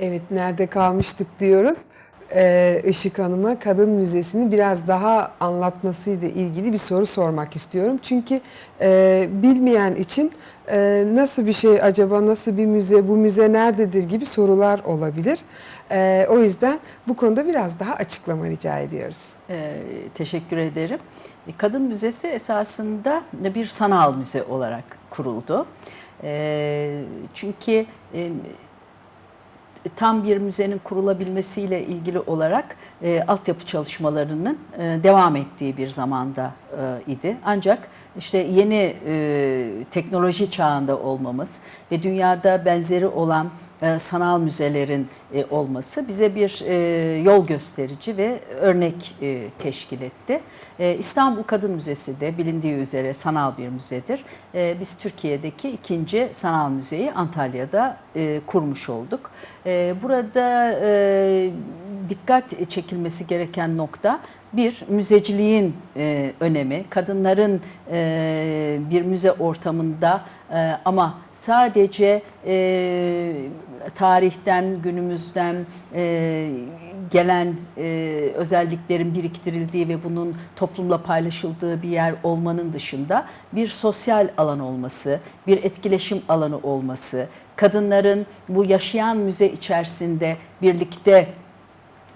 Evet, nerede kalmıştık diyoruz. Ee, Işık Hanım'a Kadın Müzesi'ni biraz daha anlatmasıyla ilgili bir soru sormak istiyorum. Çünkü e, bilmeyen için e, nasıl bir şey acaba, nasıl bir müze, bu müze nerededir gibi sorular olabilir. E, o yüzden bu konuda biraz daha açıklama rica ediyoruz. Ee, teşekkür ederim. E, Kadın Müzesi esasında bir sanal müze olarak kuruldu. Ee, çünkü e, tam bir müzenin kurulabilmesiyle ilgili olarak e, altyapı çalışmalarının e, devam ettiği bir zamanda e, idi. Ancak işte yeni e, teknoloji çağında olmamız ve dünyada benzeri olan sanal müzelerin e, olması bize bir e, yol gösterici ve örnek e, teşkil etti. E, İstanbul Kadın Müzesi de bilindiği üzere sanal bir müzedir. E, biz Türkiye'deki ikinci sanal müzeyi Antalya'da e, kurmuş olduk. E, burada e, dikkat çekilmesi gereken nokta bir müzeciliğin e, önemi, kadınların e, bir müze ortamında e, ama sadece e, tarihten, günümüzden e, gelen e, özelliklerin biriktirildiği ve bunun toplumla paylaşıldığı bir yer olmanın dışında bir sosyal alan olması, bir etkileşim alanı olması, kadınların bu yaşayan müze içerisinde birlikte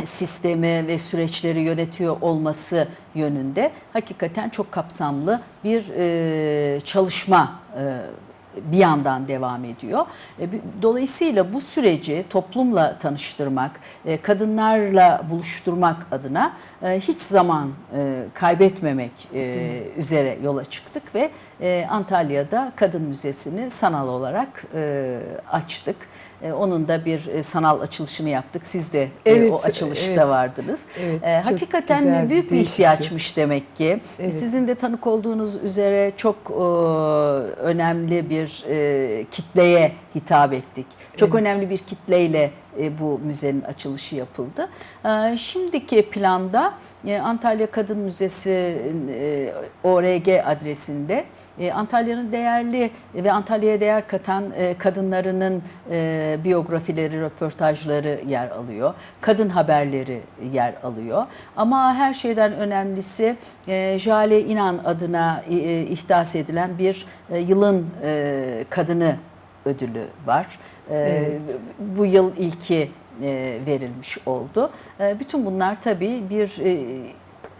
sistemi ve süreçleri yönetiyor olması yönünde hakikaten çok kapsamlı bir e, çalışma e, bir yandan devam ediyor. E, Dolayısıyla bu süreci toplumla tanıştırmak, kadınlarla buluşturmak adına hiç zaman kaybetmemek üzere yola çıktık ve Antalya'da Kadın Müzesi'ni sanal olarak açtık. E, Onun da bir e, sanal açılışını yaptık. Siz de e, Evet, o açılışta evet. vardınız. Evet, E, hakikaten güzel, büyük bir ihtiyaçmış demek ki. Evet. Sizin de tanık olduğunuz üzere çok e, önemli bir e, kitleye hitap ettik. Çok Evet. önemli bir kitleyle e, bu müzenin açılışı yapıldı. E, şimdiki planda e, Antalya Kadın Müzesi e, ORG adresinde e, Antalya'nın değerli ve Antalya'ya değer katan e, kadınlarının e, biyografileri, röportajları yer alıyor. Kadın haberleri yer alıyor. Ama her şeyden önemlisi e, Jale İnan adına e, ihdas edilen bir e, yılın e, kadını ödülü var. E, Evet. Bu yıl ilki verilmiş oldu. Bütün bunlar tabii bir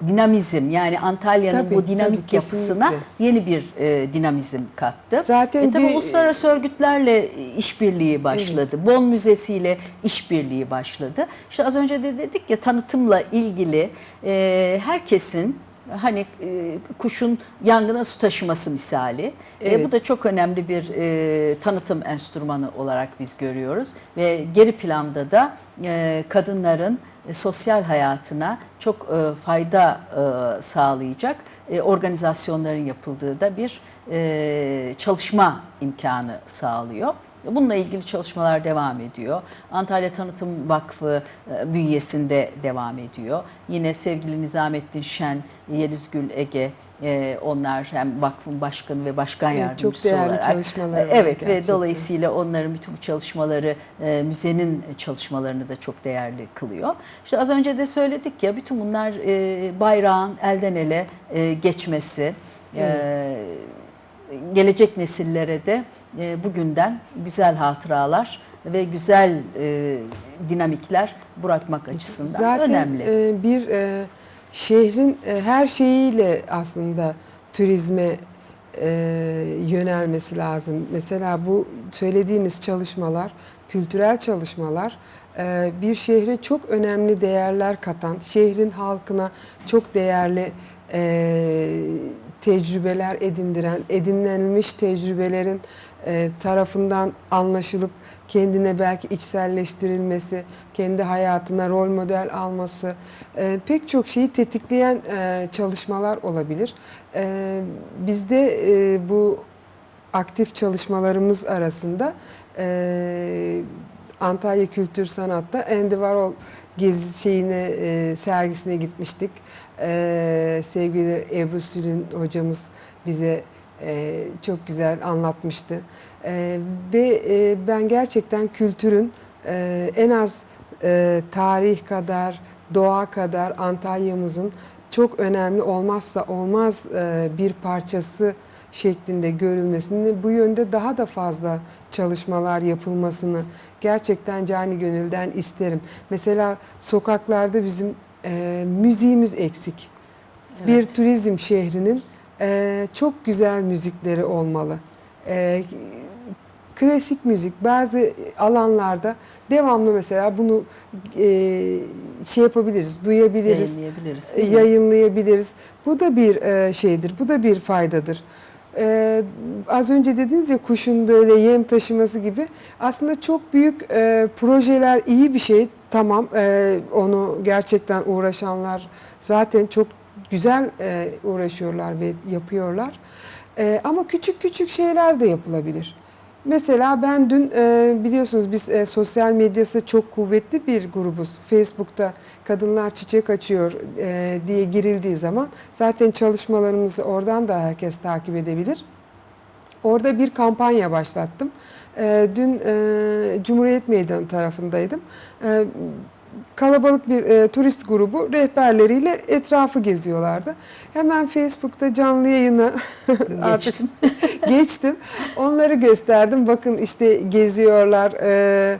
dinamizm yani Antalya'nın bu dinamik tabii, yapısına kesinlikle. yeni bir e, dinamizm kattı. Zaten e tabii bir- uluslararası örgütlerle işbirliği başladı. Bon Müzesi ile işbirliği başladı. İşte az önce de dedik ya tanıtımla ilgili e, herkesin hani e, kuşun yangına su taşıması misali. E, Evet. bu da çok önemli bir e, tanıtım enstrümanı olarak biz görüyoruz ve geri planda da e, kadınların e, sosyal hayatına çok e, fayda e, sağlayacak e, organizasyonların yapıldığı da bir e, çalışma imkanı sağlıyor. Bununla ilgili çalışmalar devam ediyor. Antalya Tanıtım Vakfı e, bünyesinde devam ediyor. Yine sevgili Nizamettin Şen, Yeliz Gül Ege, e, onlar hem vakfın başkanı ve başkan Evet, yardımcısı çok değerli olarak. çalışmalar var Evet ve gerçekten. dolayısıyla onların bütün bu çalışmaları e, müzenin çalışmalarını da çok değerli kılıyor. İşte az önce de söyledik ya bütün bunlar e, bayrağın elden ele e, geçmesi, e, gelecek nesillere de e, bugünden güzel hatıralar ve güzel e, dinamikler bırakmak açısından Zaten önemli. e, bir e, şehrin e, her şeyiyle aslında turizme e, yönelmesi lazım. Mesela bu söylediğiniz çalışmalar, kültürel çalışmalar e, bir şehre çok önemli değerler katan, şehrin halkına çok değerli e, tecrübeler edindiren, edinilmiş tecrübelerin e, tarafından anlaşılıp kendine belki içselleştirilmesi, kendi hayatına rol model alması, e, pek çok şeyi tetikleyen e, çalışmalar olabilir. Bizde bu aktif çalışmalarımız arasında Antalya Kültür Sanat'ta Andy Warhol gezi şeyine sergisine gitmiştik. Sevgili Ebru Sülün hocamız bize e, çok güzel anlatmıştı. E, ve e, ben gerçekten kültürün e, en az e, tarih kadar, doğa kadar Antalya'mızın çok önemli olmazsa olmaz e, bir parçası şeklinde görülmesini, bu yönde daha da fazla çalışmalar yapılmasını gerçekten cani gönülden isterim. Mesela sokaklarda bizim e, müziğimiz eksik. Bir Evet. turizm şehrinin e, çok güzel müzikleri olmalı. E, klasik müzik bazı alanlarda devamlı mesela bunu e, şey yapabiliriz, duyabiliriz, Yayınlayabiliriz. e, yayınlayabiliriz. Bu da bir e, şeydir, bu da bir faydadır. E, az önce dediniz ya kuşun böyle yem taşıması gibi aslında çok büyük e, projeler iyi bir şey. Tamam e, onu gerçekten uğraşanlar zaten çok güzel e, uğraşıyorlar ve yapıyorlar. E, ama küçük küçük şeyler de yapılabilir. Mesela ben dün e, biliyorsunuz biz e, sosyal medyası çok kuvvetli bir grubuz. Facebook'ta kadınlar çiçek açıyor e, diye girildiği zaman zaten çalışmalarımızı oradan da herkes takip edebilir. Orada bir kampanya başlattım. E, dün e, Cumhuriyet Meydanı tarafındaydım. E, kalabalık bir e, turist grubu rehberleriyle etrafı geziyorlardı. Hemen Facebook'ta canlı yayına artık Geçtim. Onları gösterdim. Bakın işte geziyorlar, e,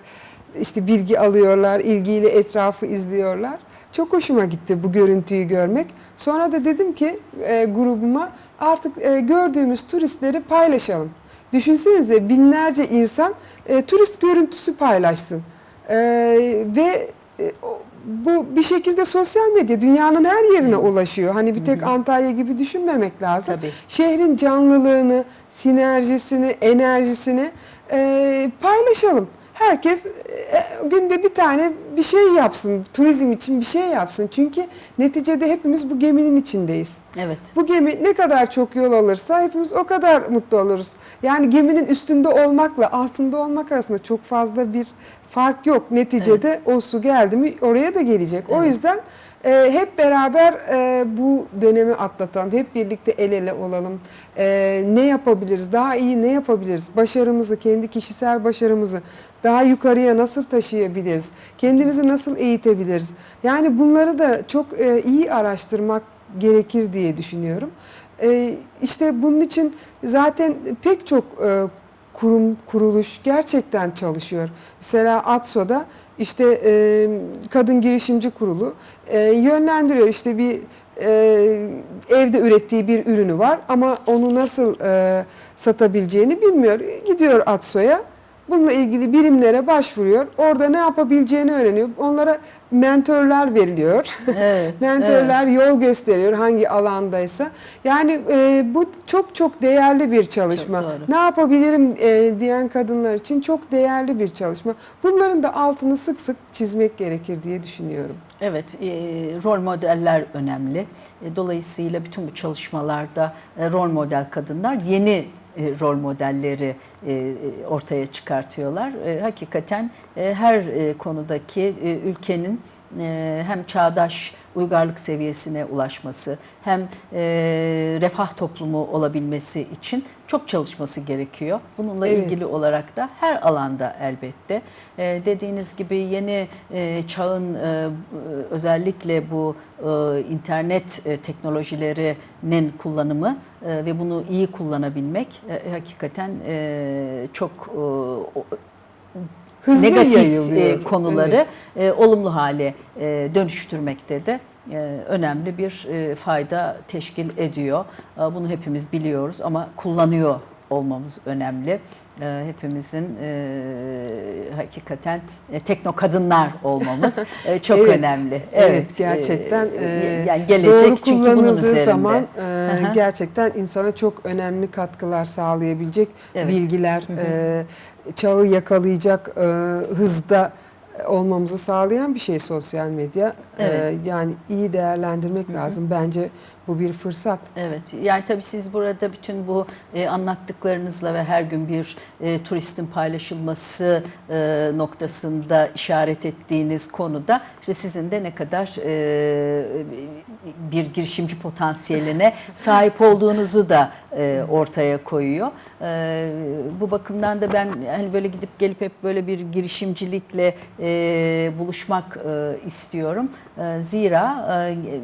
işte bilgi alıyorlar, ilgiyle etrafı izliyorlar. Çok hoşuma gitti bu görüntüyü görmek. Sonra da dedim ki e, grubuma artık e, gördüğümüz turistleri paylaşalım. Düşünsenize binlerce insan e, turist görüntüsü paylaşsın. E, ve bu bir şekilde sosyal medya dünyanın her yerine ulaşıyor. Hani bir tek Antalya gibi düşünmemek lazım Tabii. şehrin canlılığını, sinerjisini, enerjisini e, paylaşalım. Herkes e, günde bir tane bir şey yapsın, turizm için bir şey yapsın. Çünkü neticede hepimiz bu geminin içindeyiz. Evet. Bu gemi ne kadar çok yol alırsa hepimiz o kadar mutlu oluruz. Yani geminin üstünde olmakla altında olmak arasında çok fazla bir fark yok. Neticede o su geldi mi oraya da gelecek. O Evet. yüzden e, hep beraber e, bu dönemi atlatalım. Hep birlikte el ele olalım. E, ne yapabiliriz? Daha iyi ne yapabiliriz? Başarımızı, kendi kişisel başarımızı daha yukarıya nasıl taşıyabiliriz? Kendimizi nasıl eğitebiliriz? Yani bunları da çok e, iyi araştırmak gerekir diye düşünüyorum. E, işte bunun için zaten pek çok e, kurum, kuruluş gerçekten çalışıyor. Mesela ATSO'da işte e, Kadın Girişimci Kurulu yönlendiriyor. İşte bir evde ürettiği bir ürünü var ama onu nasıl satabileceğini bilmiyor. Gidiyor ATSO'ya. Bununla ilgili birimlere başvuruyor. Orada ne yapabileceğini öğreniyor. Onlara mentörler veriliyor. Evet. Mentörler yol gösteriyor hangi alandaysa. Yani e, bu çok çok değerli bir çalışma. Ne yapabilirim e, diyen kadınlar için çok değerli bir çalışma. Bunların da altını sık sık çizmek gerekir diye düşünüyorum. Evet, e, rol modeller önemli. E, dolayısıyla bütün bu çalışmalarda e, rol model kadınlar yeni e, rol modelleri e, e, ortaya çıkartıyorlar. Hakikaten her konudaki ülkenin hem çağdaş uygarlık seviyesine ulaşması hem refah toplumu olabilmesi için çok çalışması gerekiyor. Bununla Evet. ilgili olarak da her alanda elbette e, dediğiniz gibi yeni e, çağın e, özellikle bu e, internet e, teknolojilerinin kullanımı e, ve bunu iyi kullabilmek e, hakikaten e, çok e, o- Hızlı negatif yayılıyor. konuları Evet. olumlu hale dönüştürmekte de önemli bir e, fayda teşkil ediyor. E, Bunu hepimiz biliyoruz ama kullanıyor olmamız önemli. E, Hepimizin e, hakikaten e, tekno kadınlar olmamız e, çok Evet, önemli. Evet, gerçekten e, e, yani gelecek doğru çünkü bunun kullanıldığı üzerinde. zaman e, gerçekten insana çok önemli katkılar sağlayabilecek Evet. bilgiler, Hı hı. e, çağı yakalayacak e, hızda olmamızı sağlayan bir şey sosyal medya. Evet. yani iyi değerlendirmek lazım. Bence bu bir fırsat. Evet, yani tabii siz burada bütün bu e, anlattıklarınızla ve her gün bir e, turistin paylaşılması e, noktasında işaret ettiğiniz konuda işte sizin de ne kadar e, bir girişimci potansiyeline sahip olduğunuzu da e, ortaya koyuyor. E, bu bakımdan da ben hani böyle gidip gelip hep böyle bir girişimcilikle e, buluşmak e, istiyorum. E, zira e,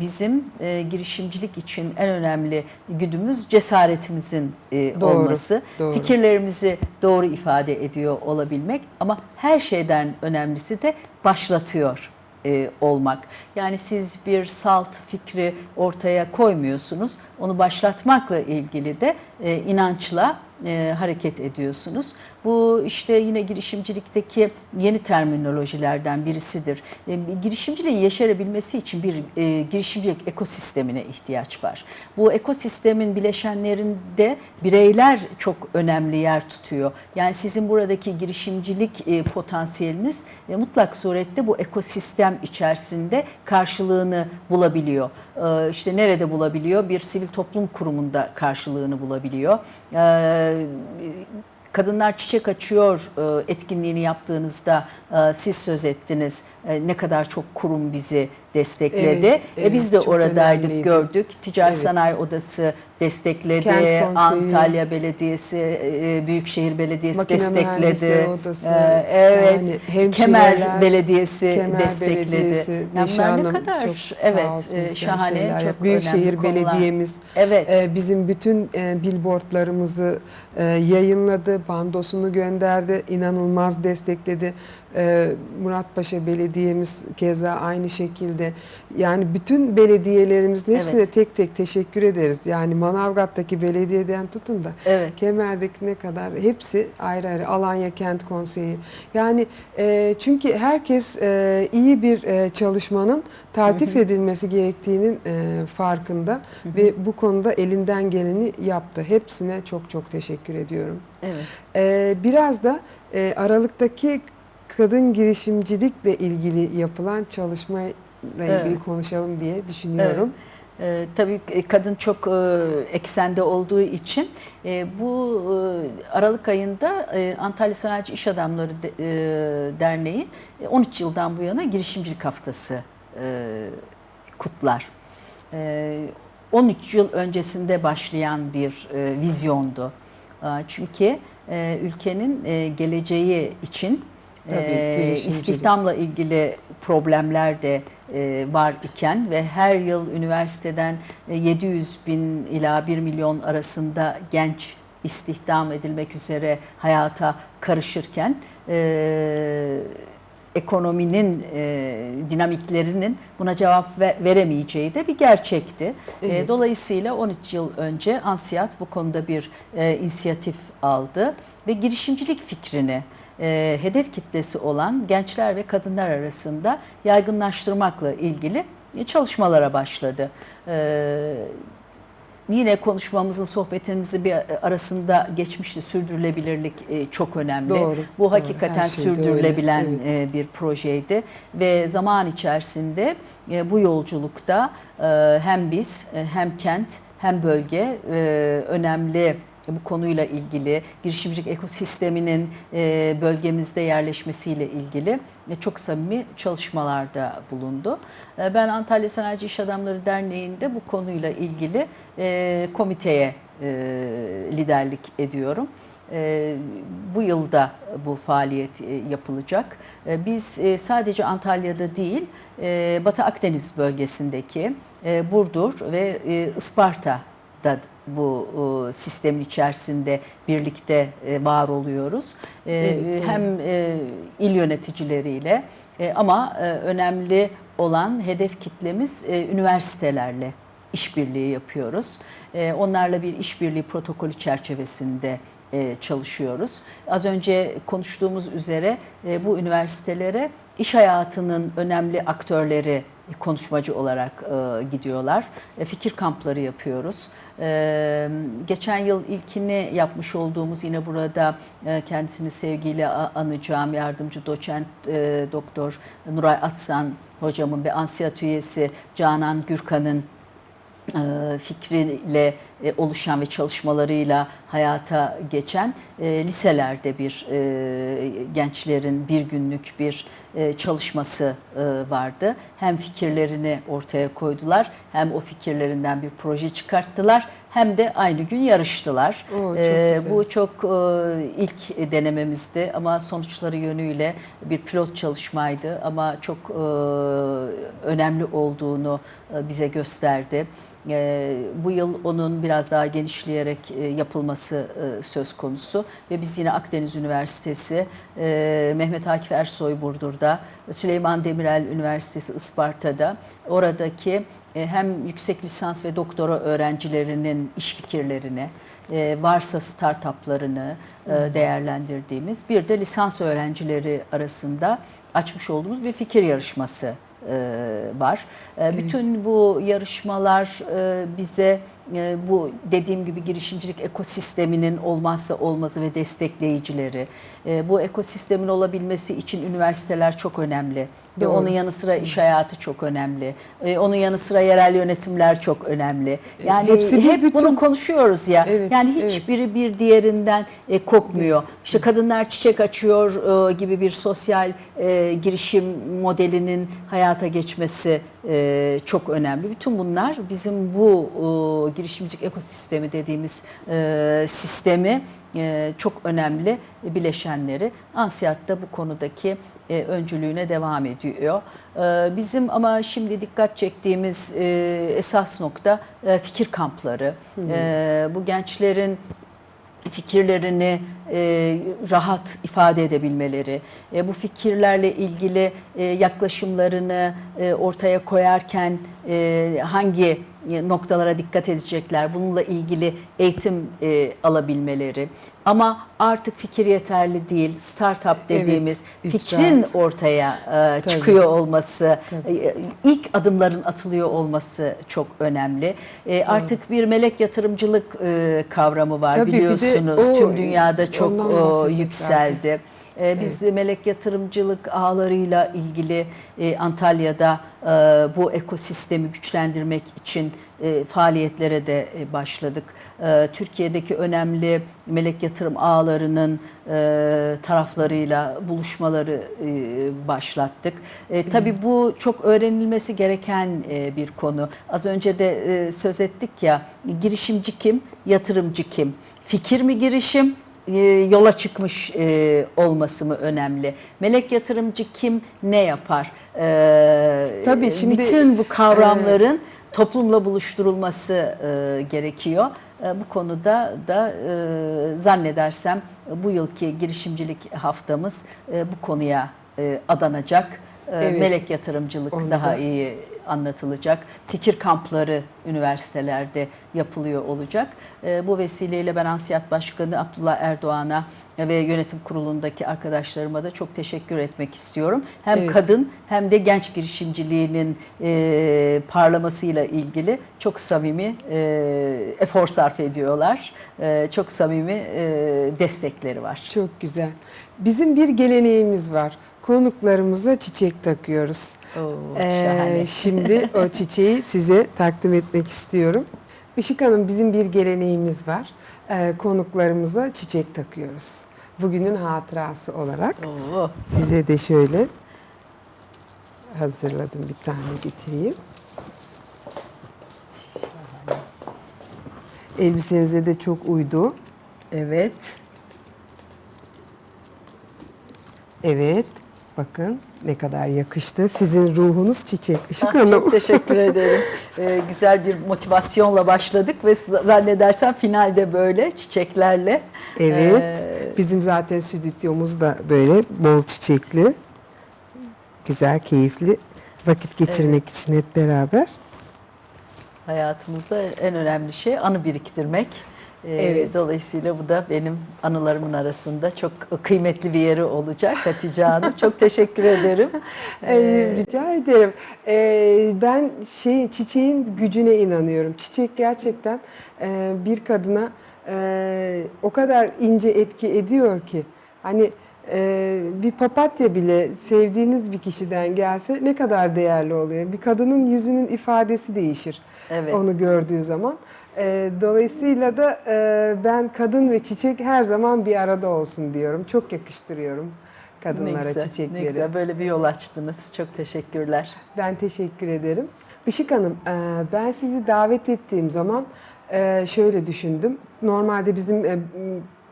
bizim e, girişimcilik için en önemli güdümüz cesaretimizin e, Doğru, olması. doğru. Fikirlerimizi doğru ifade ediyor olabilmek ama her şeyden önemlisi de başlatıyor e, olmak. Yani siz bir salt fikri ortaya koymuyorsunuz. Onu başlatmakla ilgili de e, inançla e, hareket ediyorsunuz. Bu işte yine girişimcilikteki yeni terminolojilerden birisidir. E, girişimciliğin yeşerebilmesi için bir e, girişimcilik ekosistemine ihtiyaç var. Bu ekosistemin bileşenlerinde bireyler çok önemli yer tutuyor. Yani sizin buradaki girişimcilik e, potansiyeliniz e, mutlak surette bu ekosistem içerisinde karşılığını bulabiliyor. E, işte nerede bulabiliyor? Bir sivil toplum kurumunda karşılığını bulabiliyor. E, Kadınlar Çiçek Açıyor e, etkinliğini yaptığınızda e, siz söz ettiniz. E, Ne kadar çok kurum bizi destekledi. Evet, E, Biz de evet, oradaydık, önemliydi. gördük. Ticaret Evet. Sanayi Odası destekledi. Antalya Belediyesi, e, Büyükşehir Belediyesi Makine destekledi. Odası, E, Evet. yani Kemer Belediyesi Kemer destekledi. Belediyesi, Yani bunlar ne Hanım kadar çok evet olsun e, şahane, şeyler çok. Büyükşehir. Belediyemiz Evet. e, bizim bütün e, billboardlarımızı e, yayınladı, bandosunu gönderdi, inanılmaz destekledi. E, Muratpaşa Belediye'miz keza aynı şekilde. Yani bütün belediyelerimizin hepsine Evet. tek tek teşekkür ederiz. Yani Manavgat'taki belediyeden tutun da Evet. Kemer'deki ne kadar hepsi ayrı ayrı Alanya Kent Konseyi. Yani e, çünkü herkes e, iyi bir e, çalışmanın taltif edilmesi gerektiğinin e, farkında ve bu konuda elinden geleni yaptı. Hepsine çok çok teşekkür ediyorum. Evet. E, biraz da e, Aralık'taki kadın girişimcilikle ilgili yapılan çalışmayla ilgili Evet. konuşalım diye düşünüyorum. Ee, tabii e, kadın çok e, eksende olduğu için e, bu e, Aralık ayında e, Antalya Sanayici İş Adamları De- e, Derneği e, 13 yıldan bu yana girişimcilik haftası e, kutlar. E, 13 yıl öncesinde başlayan bir e, vizyondu. E, Çünkü e, ülkenin e, geleceği için Tabii, e, istihdamla ilgili problemler de e, var iken ve her yıl üniversiteden e, 700 bin ila 1 milyon arasında genç istihdam edilmek üzere hayata karışırken e, ekonominin e, dinamiklerinin buna cevap ve- veremeyeceği de bir gerçekti. E, Evet. dolayısıyla 13 yıl önce Ansiyat bu konuda bir e, inisiyatif aldı ve girişimcilik fikrini e, hedef kitlesi olan gençler ve kadınlar arasında yaygınlaştırmakla ilgili e, çalışmalara başladı. E, Yine konuşmamızın, sohbetimizin bir arasında geçmişti. Sürdürülebilirlik e, çok önemli. Doğru, Bu doğru. hakikaten şeyde öyle, sürdürülebilen evet. e, bir projeydi ve zaman içerisinde bu yolculukta hem biz hem kent hem bölge önemli bu konuyla ilgili girişimcilik ekosisteminin e, bölgemizde yerleşmesiyle ilgili e, çok samimi çalışmalarda bulundu. E, Ben Antalya Sanayici İş Adamları Derneği'nde bu konuyla ilgili e, komiteye e, liderlik ediyorum. E, Bu yılda bu faaliyet e, yapılacak. E, Biz e, sadece Antalya'da değil, e, Batı Akdeniz bölgesindeki e, Burdur ve e, Isparta'da bu e, sistemin içerisinde birlikte e, var oluyoruz. E, Evet. Hem e, il yöneticileriyle e, ama e, önemli olan hedef kitlemiz e, üniversitelerle işbirliği yapıyoruz. E, Onlarla bir işbirliği protokolü çerçevesinde e, çalışıyoruz. Az önce konuştuğumuz üzere e, bu üniversitelere iş hayatının önemli aktörleri konuşmacı olarak e, gidiyorlar. E, fikir kampları yapıyoruz. E, geçen yıl ilkini yapmış olduğumuz yine burada e, kendisini sevgiyle anacağım yardımcı doçent e, doktor Nuray Atsan hocamın ve ansiyat üyesi Canan Gürkan'ın fikriyle e, oluşan ve çalışmalarıyla hayata geçen e, liselerde bir e, gençlerin bir günlük bir e, çalışması e, vardı. Hem fikirlerini ortaya koydular, hem o fikirlerinden bir proje çıkarttılar, hem de aynı gün yarıştılar. Oo, çok E, güzel. bu çok e, ilk denememizdi ama sonuçları yönüyle bir pilot çalışmaydı ama çok e, önemli olduğunu e, bize gösterdi. E, Bu yıl onun biraz daha genişleyerek e, yapılması e, söz konusu. Ve biz yine Akdeniz Üniversitesi, e, Mehmet Akif Ersoy Burdur'da, Süleyman Demirel Üniversitesi Isparta'da. Oradaki e, hem yüksek lisans ve doktora öğrencilerinin iş fikirlerini, e, varsa startuplarını e, değerlendirdiğimiz bir de lisans öğrencileri arasında açmış olduğumuz bir fikir yarışması var. E, Bütün bu yarışmalar e, bize e, bu dediğim gibi girişimcilik ekosisteminin olmazsa olmazı ve destekleyicileri. E, Bu ekosistemin olabilmesi için üniversiteler çok önemli. Ve Doğru. onun yanı sıra iş hayatı çok önemli. E, Onun yanı sıra yerel yönetimler çok önemli. Yani Hepsi hep bütün. bunu konuşuyoruz ya. Evet, yani evet. hiçbiri bir diğerinden e, kopmuyor. İşte kadınlar çiçek açıyor e, gibi bir sosyal e, girişim modelinin hayata geçmesi e, çok önemli. Bütün bunlar bizim bu e, girişimcilik ekosistemi dediğimiz e, sistemi e, çok önemli bileşenleri. Ansiyat da bu konudaki e, öncülüğüne devam ediyor. E, Bizim ama şimdi dikkat çektiğimiz e, esas nokta e, fikir kampları. E, Bu gençlerin fikirlerini e, rahat ifade edebilmeleri, e, bu fikirlerle ilgili e, yaklaşımlarını e, ortaya koyarken e, hangi noktalara dikkat edecekler, bununla ilgili eğitim e, alabilmeleri. Ama artık fikir yeterli değil, startup dediğimiz Evet, fikrin ortaya e, Tabii. çıkıyor olması, Tabii. e, ilk adımların atılıyor olması çok önemli. E, artık bir melek yatırımcılık e, kavramı var Tabii, biliyorsunuz. o- Tüm dünyada çok o, yükseldi. E, Biz melek yatırımcılık ağlarıyla ilgili e, Antalya'da e, bu ekosistemi güçlendirmek için e, faaliyetlere de e, başladık. E, Türkiye'deki önemli melek yatırım ağlarının e, taraflarıyla buluşmaları e, başlattık. E, tabii bu çok öğrenilmesi gereken e, bir konu. Az önce de e, söz ettik ya girişimci kim, yatırımcı kim? Fikir mi girişim, yola çıkmış e, olması mı önemli? Melek yatırımcı kim, ne yapar? E, Tabii şimdi, bütün bu kavramların toplumla buluşturulması e, gerekiyor. E, bu konuda da e, zannedersem bu yılki girişimcilik haftamız e, bu konuya e, adanacak. E, Evet. Melek yatırımcılık Onu daha da- iyi anlatılacak. Fikir kampları üniversitelerde yapılıyor olacak. E, Bu vesileyle ben Ansiyat Başkanı Abdullah Erdoğan'a ve yönetim kurulundaki arkadaşlarıma da çok teşekkür etmek istiyorum. Hem Evet. kadın hem de genç girişimciliğinin e, parlamasıyla ilgili çok samimi e, efor sarf ediyorlar. E, çok samimi e, destekleri var. Çok güzel. Bizim bir geleneğimiz var. Konuklarımıza çiçek takıyoruz. Oo, Ee, şimdi o çiçeği size takdim etmek istiyorum. Işık Hanım bizim bir geleneğimiz var. Ee, konuklarımıza çiçek takıyoruz. Bugünün hatırası olarak Oo, size de şöyle hazırladım bir tane getireyim. Elbisenize de çok uydu. Evet. Evet. Bakın ne kadar yakıştı. Sizin ruhunuz çiçek. Işık Ah, Hanım. Çok teşekkür ederim. Ee, güzel bir motivasyonla başladık ve zannedersem finalde böyle çiçeklerle. Evet. Ee, Bizim zaten stüdyomuz da böyle bol çiçekli. Güzel, keyifli vakit geçirmek için hep beraber. hayatımızda en önemli şey anı biriktirmek. E, Evet. Dolayısıyla bu da benim anılarımın arasında çok kıymetli bir yeri olacak Hatice Hanım. Çok teşekkür ederim. Ee, E, rica ederim. Ee, ben şey çiçeğin gücüne inanıyorum. Çiçek gerçekten e, bir kadına e, o kadar ince etki ediyor ki hani e, bir papatya bile sevdiğiniz bir kişiden gelse ne kadar değerli oluyor. Bir kadının yüzünün ifadesi değişir Evet. onu gördüğü zaman. E, dolayısıyla da e, ben kadın ve çiçek her zaman bir arada olsun diyorum. Çok yakıştırıyorum ne kadınlara güzel, çiçekleri. ne güzel. Böyle bir yol açtınız. Çok teşekkürler. Ben teşekkür ederim. Işık Hanım, e, ben sizi davet ettiğim zaman e, şöyle düşündüm. Normalde bizim e,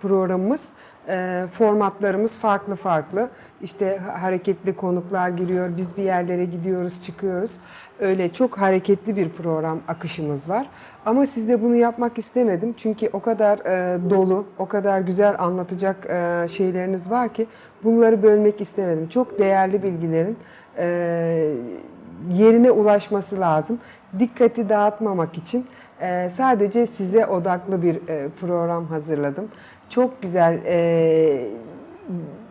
programımız, e, formatlarımız farklı farklı. İşte ha- hareketli konuklar giriyor, biz bir yerlere gidiyoruz, çıkıyoruz. Öyle çok hareketli bir program akışımız var. Ama sizde bunu yapmak istemedim. Çünkü o kadar e, dolu, o kadar güzel anlatacak e, şeyleriniz var ki bunları bölmek istemedim. Çok değerli bilgilerin e, yerine ulaşması lazım. Dikkati dağıtmamak için e, sadece size odaklı bir e, program hazırladım. Çok güzel e,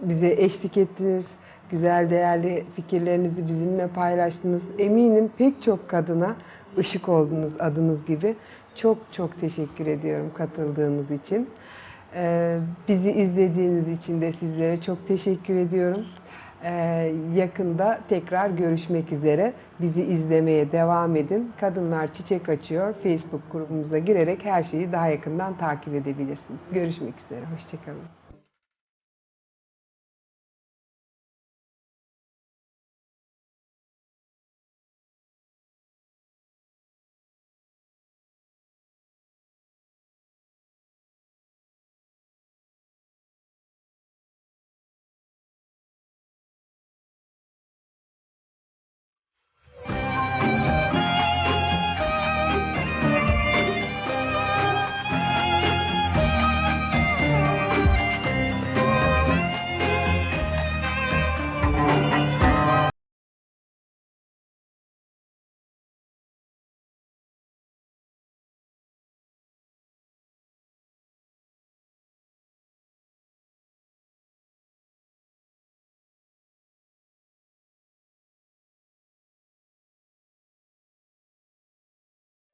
bize eşlik ettiniz. Güzel değerli fikirlerinizi bizimle paylaştınız. Eminim pek çok kadına ışık oldunuz adınız gibi. Çok çok teşekkür ediyorum katıldığınız için. Ee, bizi izlediğiniz için de sizlere çok teşekkür ediyorum. Ee, yakında tekrar görüşmek üzere. Bizi izlemeye devam edin. Kadınlar Çiçek Açıyor Facebook grubumuza girerek her şeyi daha yakından takip edebilirsiniz. Görüşmek üzere. Hoşçakalın.